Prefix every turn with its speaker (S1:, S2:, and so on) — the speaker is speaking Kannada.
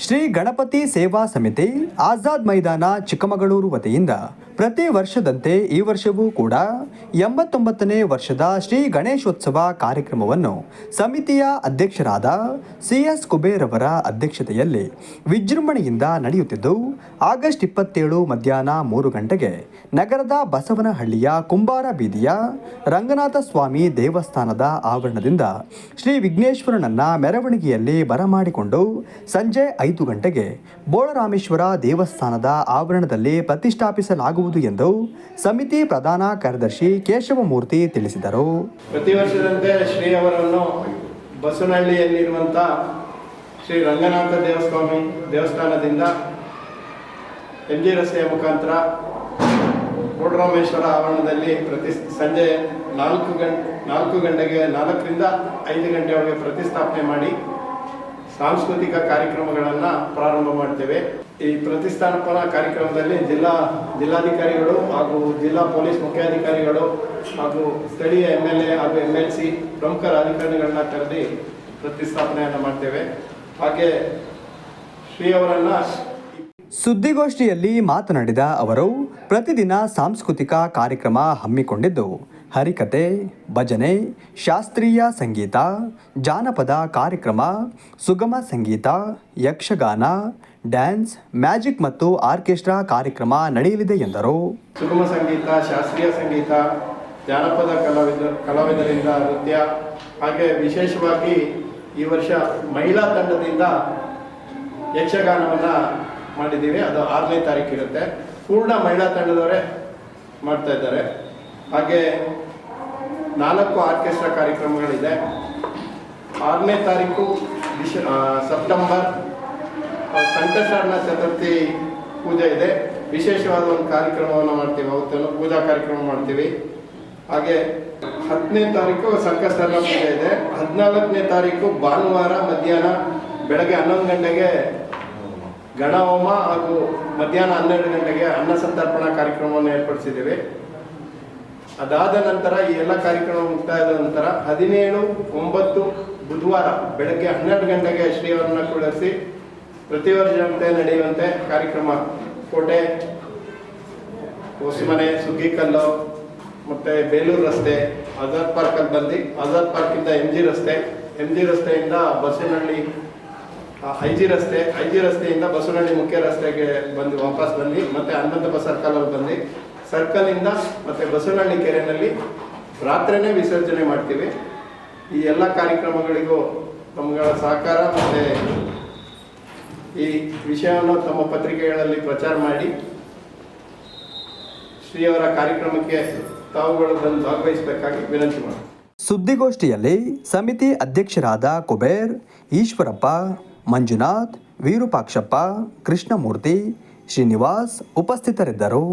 S1: ಶ್ರೀ ಗಣಪತಿ ಸೇವಾ ಸಮಿತಿ ಆಜಾದ್ ಮೈದಾನ ಚಿಕ್ಕಮಗಳೂರು ವತಿಯಿಂದ ಪ್ರತಿ ವರ್ಷದಂತೆ ಈ ವರ್ಷವೂ ಕೂಡ ಎಂಬತ್ತೊಂಬತ್ತನೇ ವರ್ಷದ ಶ್ರೀ ಗಣೇಶೋತ್ಸವ ಕಾರ್ಯಕ್ರಮವನ್ನು ಸಮಿತಿಯ ಅಧ್ಯಕ್ಷರಾದ ಸಿ ಎಸ್ ಕುಬೇರ್ ಅಧ್ಯಕ್ಷತೆಯಲ್ಲಿ ವಿಜೃಂಭಣೆಯಿಂದ ನಡೆಯುತ್ತಿದ್ದು, ಆಗಸ್ಟ್ ಇಪ್ಪತ್ತೇಳು ಮಧ್ಯಾಹ್ನ ಮೂರು ಗಂಟೆಗೆ ನಗರದ ಬಸವನಹಳ್ಳಿಯ ಕುಂಬಾರ ಬೀದಿಯ ರಂಗನಾಥ ಸ್ವಾಮಿ ದೇವಸ್ಥಾನದ ಆವರಣದಿಂದ ಶ್ರೀ ವಿಘ್ನೇಶ್ವರನನ್ನ ಮೆರವಣಿಗೆಯಲ್ಲಿ ಬರಮಾಡಿಕೊಂಡು ಸಂಜೆ ಐದು ಗಂಟೆಗೆ ಬೋಳರಾಮೇಶ್ವರ ದೇವಸ್ಥಾನದ ಆವರಣದಲ್ಲಿ ಪ್ರತಿಷ್ಠಾಪಿಸಲಾಗುವುದು ಎಂದು ಸಮಿತಿ ಪ್ರಧಾನ ಕಾರ್ಯದರ್ಶಿ ಕೇಶವಮೂರ್ತಿ ತಿಳಿಸಿದರು.
S2: ಪ್ರತಿ ವರ್ಷದಂತೆ ಶ್ರೀ ಅವರನ್ನು ಬಸವನಹಳ್ಳಿಯಲ್ಲಿರುವಂಥ ಶ್ರೀ ರಂಗನಾಥ ದೇವಸ್ವಾಮಿ ದೇವಸ್ಥಾನದಿಂದ ಎಂ ಜಿ ರಸ್ತೆಯ ಮುಖಾಂತರ ಬೋಳರಾಮೇಶ್ವರ ಆವರಣದಲ್ಲಿ ಪ್ರತಿ ಸಂಜೆ ನಾಲ್ಕು ಗಂಟೆ ನಾಲ್ಕು ಗಂಟೆಗೆ ನಾಲ್ಕರಿಂದ ಐದು ಗಂಟೆವರೆಗೆ ಪ್ರತಿಷ್ಠಾಪನೆ ಮಾಡಿ ಸಾಂಸ್ಕೃತಿಕ ಕಾರ್ಯಕ್ರಮಗಳನ್ನು ಪ್ರಾರಂಭ ಮಾಡ್ತೇವೆ. ಈ ಪ್ರತಿಷ್ಠಾಪನಾ ಕಾರ್ಯಕ್ರಮದಲ್ಲಿ ಜಿಲ್ಲಾ ಜಿಲ್ಲಾಧಿಕಾರಿಗಳು ಹಾಗೂ ಜಿಲ್ಲಾ ಪೊಲೀಸ್ ಮುಖ್ಯಾಧಿಕಾರಿಗಳು ಹಾಗೂ ಸ್ಥಳೀಯ ಎಂ ಎಲ್ ಎ ಹಾಗೂ ಎಂ ಎಲ್ ಸಿ ಪ್ರಮುಖ ರಾಜಕಾರಣಿಗಳನ್ನ ಕರೆದಿ ಪ್ರತಿಷ್ಠಾಪನೆಯನ್ನು ಮಾಡ್ತೇವೆ. ಹಾಗೆ ಶ್ರೀ ಅವರನ್ನು
S1: ಸುದ್ದಿಗೋಷ್ಠಿಯಲ್ಲಿ ಮಾತನಾಡಿದ ಅವರು, ಪ್ರತಿದಿನ ಸಾಂಸ್ಕೃತಿಕ ಕಾರ್ಯಕ್ರಮ ಹಮ್ಮಿಕೊಂಡಿದ್ದು ಹರಿಕತೆ, ಭಜನೆ, ಶಾಸ್ತ್ರೀಯ ಸಂಗೀತ, ಜಾನಪದ ಕಾರ್ಯಕ್ರಮ, ಸುಗಮ ಸಂಗೀತ, ಯಕ್ಷಗಾನ, ಡ್ಯಾನ್ಸ್, ಮ್ಯಾಜಿಕ್ ಮತ್ತು ಆರ್ಕೆಸ್ಟ್ರಾ ಕಾರ್ಯಕ್ರಮ ನಡೆಯಲಿದೆ ಎಂದರು.
S2: ಸುಗಮ ಸಂಗೀತ, ಶಾಸ್ತ್ರೀಯ ಸಂಗೀತ, ಜಾನಪದ ಕಲಾವಿದ, ಕಲಾವಿದರಿಂದ ನೃತ್ಯ, ಹಾಗೆ ವಿಶೇಷವಾಗಿ ಈ ವರ್ಷ ಮಹಿಳಾ ತಂಡದಿಂದ ಯಕ್ಷಗಾನವನ್ನು ಮಾಡಿದ್ದೀವಿ. ಅದು ಆರನೇ ತಾರೀಕು ಇರುತ್ತೆ ಪೂರ್ಣ ಮಹಿಳಾ ತಂಡದವರೇ ಮಾಡ್ತಾ ಇದ್ದಾರೆ. ಹಾಗೆ ನಾಲ್ಕು ಆರ್ಕೆಸ್ಟ್ರಾ ಕಾರ್ಯಕ್ರಮಗಳಿದೆ. ಆರನೇ ತಾರೀಕು ಡಿಶ ಸೆಪ್ಟೆಂಬರ್ ಸಂಕಷ್ಟ ಸಂಕಷ್ಟಹರಣ ಚತುರ್ಥಿ ಪೂಜೆ ಇದೆ. ವಿಶೇಷವಾದ ಒಂದು ಕಾರ್ಯಕ್ರಮವನ್ನು ಮಾಡ್ತೀವಿ ಅವತ್ತನ್ನು ಪೂಜಾ ಕಾರ್ಯಕ್ರಮ ಮಾಡ್ತೀವಿ. ಹಾಗೆ ಹತ್ತನೇ ತಾರೀಕು ಸಂಕಷ್ಟಹರಣ ಪೂಜೆ ಇದೆ. ಹದಿನಾಲ್ಕನೇ ತಾರೀಕು ಭಾನುವಾರ ಮಧ್ಯಾಹ್ನ ಬೆಳಗ್ಗೆ ಹನ್ನೊಂದು ಗಂಟೆಗೆ ಗಣಹೋಮ ಹಾಗೂ ಮಧ್ಯಾಹ್ನ ಹನ್ನೆರಡು ಗಂಟೆಗೆ ಅನ್ನ ಸಂತರ್ಪಣಾ ಕಾರ್ಯಕ್ರಮವನ್ನು ಏರ್ಪಡಿಸಿದ್ದೀವಿ. ಅದಾದ ನಂತರ ಈ ಎಲ್ಲ ಕಾರ್ಯಕ್ರಮ ಮುಕ್ತಾಯದ ನಂತರ ಹದಿನೇಳು, ಒಂಬತ್ತು, ಬುಧವಾರ ಬೆಳಗ್ಗೆ ಹನ್ನೆರಡು ಗಂಟೆಗೆ ಶ್ರೀಯವರನ್ನ ಕುಳಿಸಿ ಪ್ರತಿ ವರ್ಷದಂತೆ ನಡೆಯುವಂತೆ ಕಾರ್ಯಕ್ರಮ ಕೋಟೆ, ಹೊಸಮನೆ, ಸುಗ್ಗಿಕಲ್ಲು, ಮತ್ತೆ ಬೇಲೂರು ರಸ್ತೆ, ಆಜಾದ್ ಪಾರ್ಕಲ್ಲಿ ಬಂದು ಆಜಾದ್ ಪಾರ್ಕಿಂದ ಎಂ ಜಿ ರಸ್ತೆ ಎಂ ಜಿ ರಸ್ತೆಯಿಂದ ಬಸವನಹಳ್ಳಿ ಐ ಜಿ ರಸ್ತೆ ಐ ಜಿ ರಸ್ತೆಯಿಂದ ಬಸವನಹಳ್ಳಿ ಮುಖ್ಯ ರಸ್ತೆಗೆ ಬಂದು ವಾಪಸ್ ಬಂದು ಮತ್ತೆ ಸರ್ಕಲ್ ಸರ್ಕಲಲ್ಲಿ ಬಂದು ಸರ್ಕಲಿಂದ ಮತ್ತೆ ಬಸವನಹಳ್ಳಿ ಕೆರೆಯಲ್ಲಿ ರಾತ್ರಿನೇ ವಿಸರ್ಜನೆ ಮಾಡ್ತೀವಿ. ಈ ಎಲ್ಲ ಕಾರ್ಯಕ್ರಮಗಳಿಗೂ ತಮ್ಮಗಳ ಸಹಕಾರ ಮತ್ತೆ ಈ ವಿಷಯವನ್ನು ತಮ್ಮ ಪತ್ರಿಕೆಗಳಲ್ಲಿ ಪ್ರಚಾರ ಮಾಡಿ. ಶ್ರೀಯವರ ಕಾರ್ಯಕ್ರಮಕ್ಕೆ ತಾವುಗಳು ಬಂದು ಭಾಗವಹಿಸಬೇಕಾಗಿ ವಿನಂತಿ ಮಾಡಿ
S1: ಸುದ್ದಿಗೋಷ್ಠಿಯಲ್ಲಿ ಸಮಿತಿ ಅಧ್ಯಕ್ಷರಾದ ಕುಬೇರ್, ಈಶ್ವರಪ್ಪ, ಮಂಜುನಾಥ್, ವಿರೂಪಾಕ್ಷಪ್ಪ, ಕೃಷ್ಣಮೂರ್ತಿ, ಶ್ರೀನಿವಾಸ್ ಉಪಸ್ಥಿತರಿದ್ದರು.